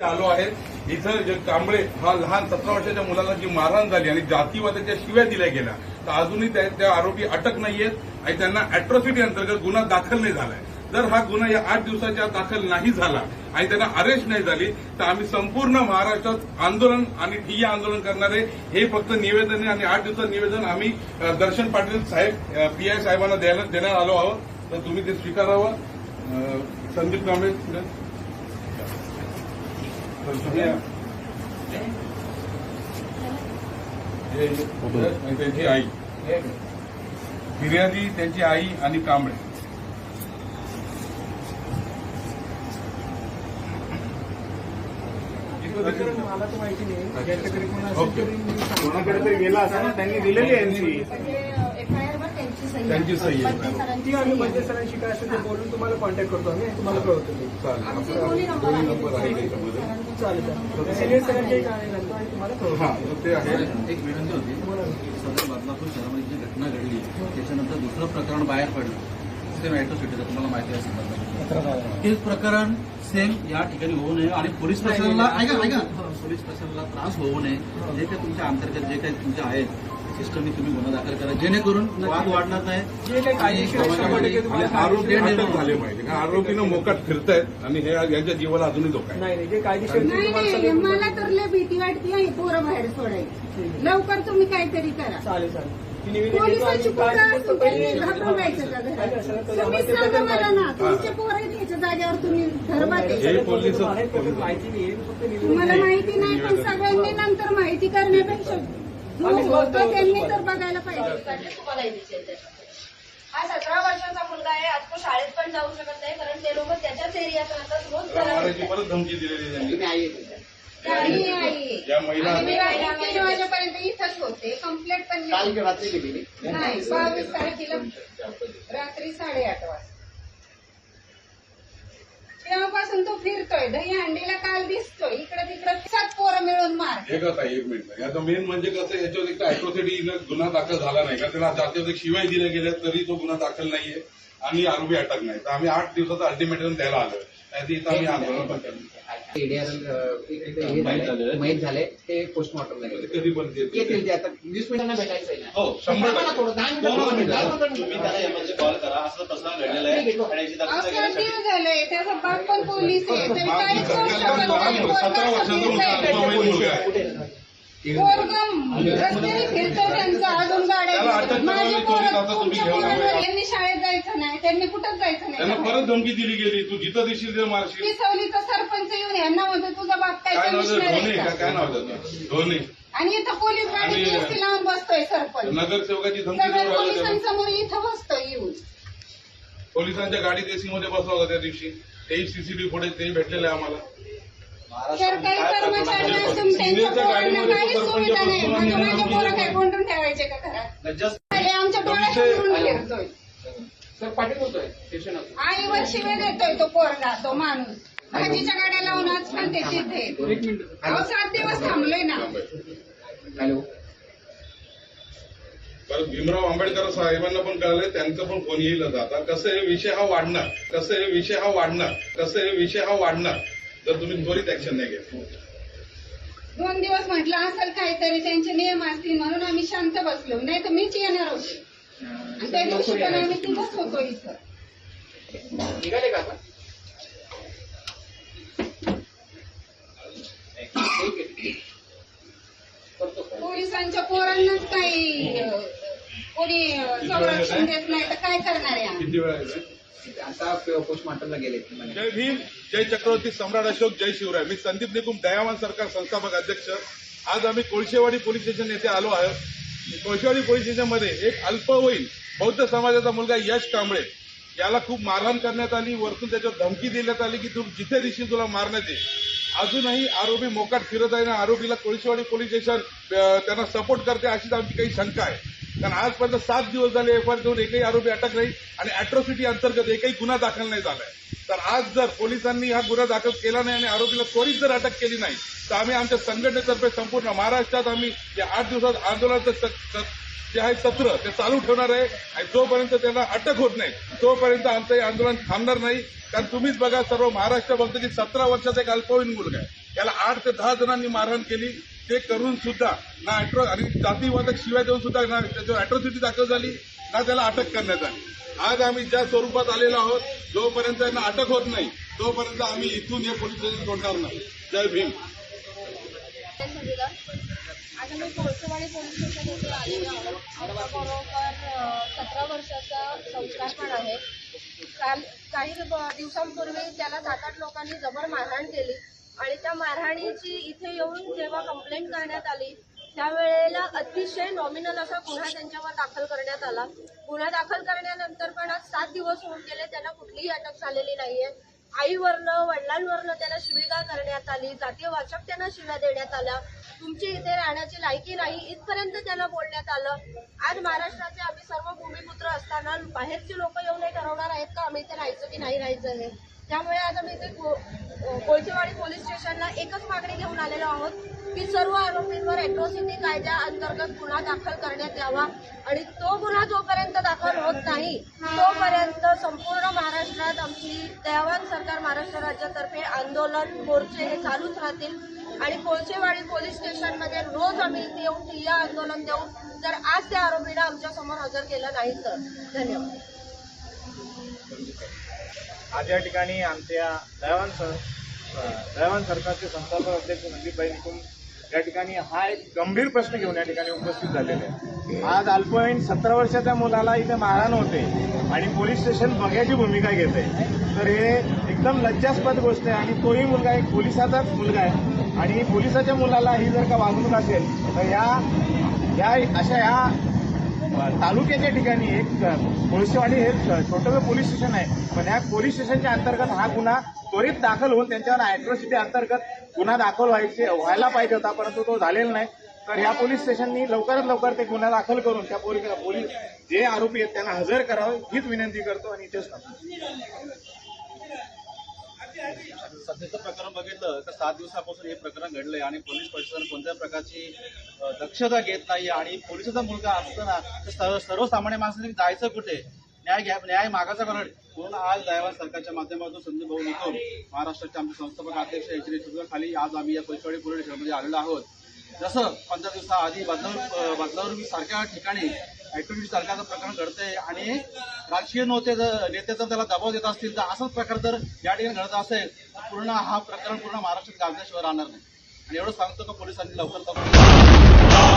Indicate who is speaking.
Speaker 1: आलो आहे. इथं जे कांबळे हा लहान सतरा वर्षाच्या मुलाला जी मारहाण झाली आणि जातीवादाच्या शिव्या दिल्या गेल्या तर अजूनही त्या आरोपी अटक नाहीयेत आणि त्यांना अॅट्रॉसिटी अंतर्गत गुन्हा दाखल नाही झालाय. जर हा गुन्हा या आठ दिवसाच्या दाखल नाही झाला आणि त्यांना अरेस्ट नाही झाली तर आम्ही संपूर्ण महाराष्ट्रात आंदोलन आणि ठिय्या आंदोलन करणारे हे फक्त निवेदन आणि आठ दिवसात निवेदन आम्ही दर्शन पाटील साहेब पीआय साहेबांना देण्यात आलो आहोत. तर तुम्ही ते स्वीकारावं. संदीप कांबळे पुढे. तर तुम्ही या. आणि त्यांची आई फिर्यादी त्यांची आई आणि कांबळे
Speaker 2: मला तर माहिती नाही. कोणाकडे तरी गेला असा ना त्यांनी दिलेली आहे
Speaker 3: सही
Speaker 1: त्यांची सही आहे.
Speaker 3: सरांची
Speaker 2: ती आम्ही. पंचायत सरांशी काय असेल ते बोलून तुम्हाला कॉन्टॅक्ट करतो आम्ही. तुम्हाला कळवतो ते.
Speaker 3: नंबर
Speaker 1: आहे
Speaker 2: चालेल सिनियर आणि तुम्हाला कळवतो.
Speaker 1: हा ते आहे.
Speaker 4: एक विनंती होती. सदर बदलापूर शहरामध्ये जी घटना घडली त्याच्यानंतर दुसरं प्रकरण बाहेर पडलं. सेम ॲट्रोसिटीचं तुम्हाला माहिती असेल. बदलापूर. तेच प्रकरण सेम या ठिकाणी होऊ नये आणि पोलीस प्रशासनाला ऐका ऐका. पोलीस प्रशासनाला त्रास होऊ नये. जे काही तुमच्या अंतर्गत जे काही तुमचे आहेत सिस्टमनी तुम्ही गुन्हा दाखल करा. जेणेकरून वाद वाढणार नाही.
Speaker 2: जे काही कायदेशीर आहे, शंभर टक्के
Speaker 1: आणि
Speaker 2: तुम्हाला
Speaker 1: आरोपी झाले पाहिजे. कारण आरोपीनं मोकाट फिरतायत आणि हे यांच्या जीवाला अजूनही धोका आहे.
Speaker 2: नाही जे
Speaker 3: मला तर लय भीती वाटते आहे पोरं बाहेर सोडायची लवकर तुम्ही काहीतरी करा.
Speaker 2: चालेल चालेल.
Speaker 3: पोलिसांची तुम्ही मला जागेवर तुम्ही.
Speaker 2: माहिती नाही
Speaker 3: पण सगळ्यांनी नंतर माहिती करण्यापेक्षा त्यांनी. तर बघायला पाहिजे.
Speaker 5: हा सतरा वर्षाचा मुलगा आहे आज तो शाळेत पण जाऊ शकत नाही कारण ते लोक त्याच्याच एरियात राहतात रोज
Speaker 1: परत धमकी दिलेली
Speaker 3: वाजेपर्यंत इथंच होते. कंप्लेंट पण नाही. नाही बावीस तारखेला रात्री साडेआठ वाजता. पण तो फिरतोय. दही हंडीला काल दिसतोय. इकडे तिकडे सात पोरं मिळून मार.
Speaker 1: एक आता एक मिनिट. याचं मेन म्हणजे कसं याच्यावर एक अॅट्रॉसिटी गुन्हा दाखल झाला नाही का? त्याला जातीवर शिवाय दिल्या गेल्या तरी तो गुन्हा दाखल नाहीये आणि आरोपी अटक नाही. तर आम्ही आठ दिवसाचा अल्टिमेटम द्यायला आलोय. त्याची इथं आम्ही आंदोलन पण
Speaker 6: करणार माहीत झाले ते पोस्टमॉर्टमला
Speaker 1: ते-
Speaker 6: येतील ते आता. वीस मिनिटांना भेटायचं आहे
Speaker 1: हो
Speaker 3: झालंय. त्याचा बाप पण पोलीस आहे.
Speaker 1: सतरा वर्षाचा मुलगा
Speaker 3: पोरगं रस्त्याने फिरतो त्यांचं अजून गाड्या. माझे पोरं तुमच्या पोरांना. यांनी शाळेत जायचं नाही त्यांनी कुठंच जायचं
Speaker 1: त्यांना
Speaker 3: नाही
Speaker 1: परत धमकी दिली गेली तू जिथं दिशील ते मारशील.
Speaker 3: पिसवलीचा सरपंच येऊन यांना म्हणतो तुझा बाप काय
Speaker 1: काय नाव
Speaker 3: कमिशनर
Speaker 1: त्याचं? धोनी
Speaker 3: आहे
Speaker 1: का?
Speaker 3: का?
Speaker 1: काय नाव त्याचं धोनी.
Speaker 3: आणि इथं पोलीस गाडी
Speaker 1: आणि-
Speaker 3: लावून बसतोय सरपंच.
Speaker 1: नगरसेवकाची धमकी
Speaker 3: सगळ्या
Speaker 1: देऊन राहिला त्याला.
Speaker 3: पोलिसांसमोर इथं बसतोय येऊन.
Speaker 1: पोलिसांच्या गाडीत एसी मध्ये बसला होता त्या दिवशी. तेही सीसीटीव्ही फुटेज तेही भेटलेलं आहे आम्हाला.
Speaker 3: सरकारी पोरांना
Speaker 1: गाडीमध्ये
Speaker 3: काहीच
Speaker 1: सरपंच
Speaker 3: सुविधा नाही. म्हणजे
Speaker 1: आणि
Speaker 3: माझे
Speaker 1: धमकी
Speaker 3: पोरं. काय कोंडून ठेवायचे का घरात आमच्या डोळ्यासमोरून फिरतोय शिवे देतोय तो पोरगा तो माणूस. भाजीच्या गाड्या लावून आज पण ते तिथे अहो सात दिवस थांबलोय ना.
Speaker 6: हॅलो.
Speaker 1: परत भीमराव आंबेडकर साहेबांना पण कळलंय त्यांचं पण फोन येईलच आता. कसं हे विषय हा वाढणार कसं हे विषय हा वाढणार कसं हे विषय हा वाढणार? जर तुम्ही त्वरित ऍक्शन नाही घेतली
Speaker 3: दोन दिवस म्हटलं असेल काहीतरी त्यांचे नियम असतील म्हणून आम्ही शांत बसलो. नाही तर मीच येणार होते. आणि त्या दिवशी पण आम्ही तिथंच होतो इथं.
Speaker 6: निघाले का.
Speaker 3: पोलिसांच्या पोरांनाच काही कोणी संरक्षण देत नाही तर काय करणार आहे आम्ही?
Speaker 1: किती वेळा असा
Speaker 6: आता पोस्टमॉर्टमला गेले
Speaker 1: जय भीम जय चक्रवर्ती सम्राट अशोक जय शिवराय. मी संदीप निकुम दयावान सरकार संस्थापक अध्यक्ष. आज आम्ही कोळशेवाडी पोलीस स्टेशन येथे आलो आहोत. कोळशेवाडी पोलीस स्टेशनमध्ये एक अल्पवयीन बौद्ध समाजाचा मुलगा यश कांबळे. याला खूप मारहाण करण्यात आली. वरतून त्याच्यावर धमकी देण्यात आली की तू जिथे दिशी तुला मारण्यात येईल. अजूनही आरोपी मोकाट फिरत आहे ना आरोपीला कोळशेवाडी पोलीस स्टेशन त्यांना सपोर्ट करते अशीच आमची काही शंका आहे. कारण आजपर्यंत सात दिवस झाले एफ आर देऊन एकही आरोपी अटक नाही आणि अॅट्रॉसिटी अंतर्गत एकही गुन्हा दाखल नाही झालाय. तर आज जर पोलिसांनी हा गुन्हा दाखल केला नाही आणि आरोपीला त्वरित जर अटक केली नाही तर आम्ही आमच्या संघटनेतर्फे संपूर्ण महाराष्ट्रात आम्ही या आठ दिवसात आंदोलनाचं स- जे आहे सत्र ते चालू ठेवणार आहे आणि जोपर्यंत त्यांना अटक होत नाही तोपर्यंत आमचं हे आंदोलन थांबणार नाही. कारण तुम्हीच बघा सर्व महाराष्ट्र बघतो की सतरा वर्षाचा एक अल्पवयीन मुलगा आहे. याला आठ ते दहा जणांनी मारहाण केली. ते करून सुद्धा ना अॅट्रो आणि जातीवादक शिवाय देऊन सुद्धा ना त्याच्यावर अॅट्रॉसिटी दाखल झाली ना त्याला अटक करण्यात आली. आज आम्ही ज्या स्वरूपात आलेलो आहोत जोपर्यंत यांना अटक होत नाही तोपर्यंत आम्ही इथून हे पोलीस स्टेशन सोडणार नाही. जय भीम.
Speaker 5: आज आम्ही कोळसेवाडी पोलीस स्टेशन येथे आलेलो आहोत. सतरा वर्षाचा संस्कार पण आहे. काल काही दिवसांपूर्वी त्याला सात आठ लोकांनी जबर मारहाण केली. आणि त्या मारहाणीची इथे येऊन जेव्हा कंप्लेंट करण्यात आली त्यावेळेला अतिशय नॉमिनल असा गुन्हा त्यांच्यावर दाखल करण्यात आला. गुन्हा दाखल करण्यानंतर पण आज सात दिवस होऊन गेले त्यांना कुठलीही अटक झालेली नाहीये. आईवरनं वडिलांवरनं त्याला शिवीगाळ करण्यात आली जातीय वाचक त्यांना शिव्या देण्यात आल्या. तुमची इथे राहण्याची लायकी नाही इथपर्यंत त्याला बोलण्यात आलं. आज महाराष्ट्राचे आम्ही सर्व भूमिपुत्र असताना बाहेरचे लोक येऊन हे ठरवणार आहेत का आम्ही इथे राहायचं की नाही राहायचं हे? त्यामुळे आज आम्ही इथे कोळचेवाडी कोळसेवाडी पोलीस स्टेशनला एकच मागणी घेऊन आलेलो आहोत की सर्व आरोपींवर अॅट्रॉसिटी कायद्या अंतर्गत गुन्हा दाखल करण्यात यावा आणि तो गुन्हा जोपर्यंत दाखल होत नाही तोपर्यंत संपूर्ण महाराष्ट्रात आमची दयावान सरकार महाराष्ट्र राज्यातर्फे आंदोलन मोर्चे हे चालूच राहतील. आणि कोळसेवाडी पोलीस स्टेशनमध्ये रोज आम्ही येऊन ठिय्या आंदोलन देऊ जर आज त्या आरोपीला आमच्यासमोर हजर केलं नाही तर. धन्यवाद.
Speaker 2: आज या ठिकाणी आमच्या दयावान सर दयावान सरकारचे संस्थापक अध्यक्ष संदीपभाई निकुम या ठिकाणी हा एक गंभीर प्रश्न घेऊन या ठिकाणी उपस्थित झालेले आहे आज अल्पवयीन सतरा वर्षाच्या मुलाला इथे मारहाण होते आणि पोलीस स्टेशन बघ्याची भूमिका घेते. तर हे एकदम लज्जास्पद गोष्ट आहे आणि तोही मुलगा एक पोलिसाचाच मुलगा आहे. आणि पोलिसाच्या मुलाला ही जर का वागणूक असेल तर या अशा ह्या तालुक्याच्या ठिकाणी एक कोळशेवाडी हे छोटं पोलीस स्टेशन आहे. पण या पोलीस स्टेशनच्या अंतर्गत हा गुन्हा त्वरित दाखल होऊन त्यांच्यावर अॅट्रॉसिटी अंतर्गत गुन्हा दाखल व्हायचे व्हायला पाहिजे होता परंतु तो झालेला नाही. तर या पोलीस स्टेशननी लवकरात लवकर ते गुन्हा दाखल करून त्या पोलीस पोलीस जे आरोपी आहेत त्यांना हजर करावं हीच विनंती करतो आणि इथेच
Speaker 4: सध्याचं प्रकरण बघितलं तर सात दिवसापासून हे प्रकरण घडलंय आणि पोलीस प्रशासन कोणत्या प्रकारची दक्षता घेत नाही आणि पोलिसाचा मुलगा असताना तर सर्वसामान्य माणसाने जायचं कुठे? न्याय घ्या न्याय मागाचा कारण म्हणून आज दयावान सरकारच्या माध्यमातून संदीप भाऊ निकम महाराष्ट्राचे आमचे संस्थापक अध्यक्ष यांच्या नेतृत्वाखाली आज आम्ही या कोळशेवाडी पोलीस स्टेशनमध्ये आलेलो आहोत. जसं पंधरा दिवसाआधी बदलावर बदलावर सारख्या ठिकाणी ऍक्टिव्हिटी सारख्याचं प्रकरण घडतंय आणि राजकीय नव्हते जर नेते जर त्याला दबाव देत असतील तर असंच प्रकार जर या ठिकाणी घडत असेल तर पूर्ण हा प्रकरण पूर्ण महाराष्ट्रात गाजल्याशिवाय राहणार नाही. आणि एवढं सांगतो का पोलिसांनी लवकर लवकर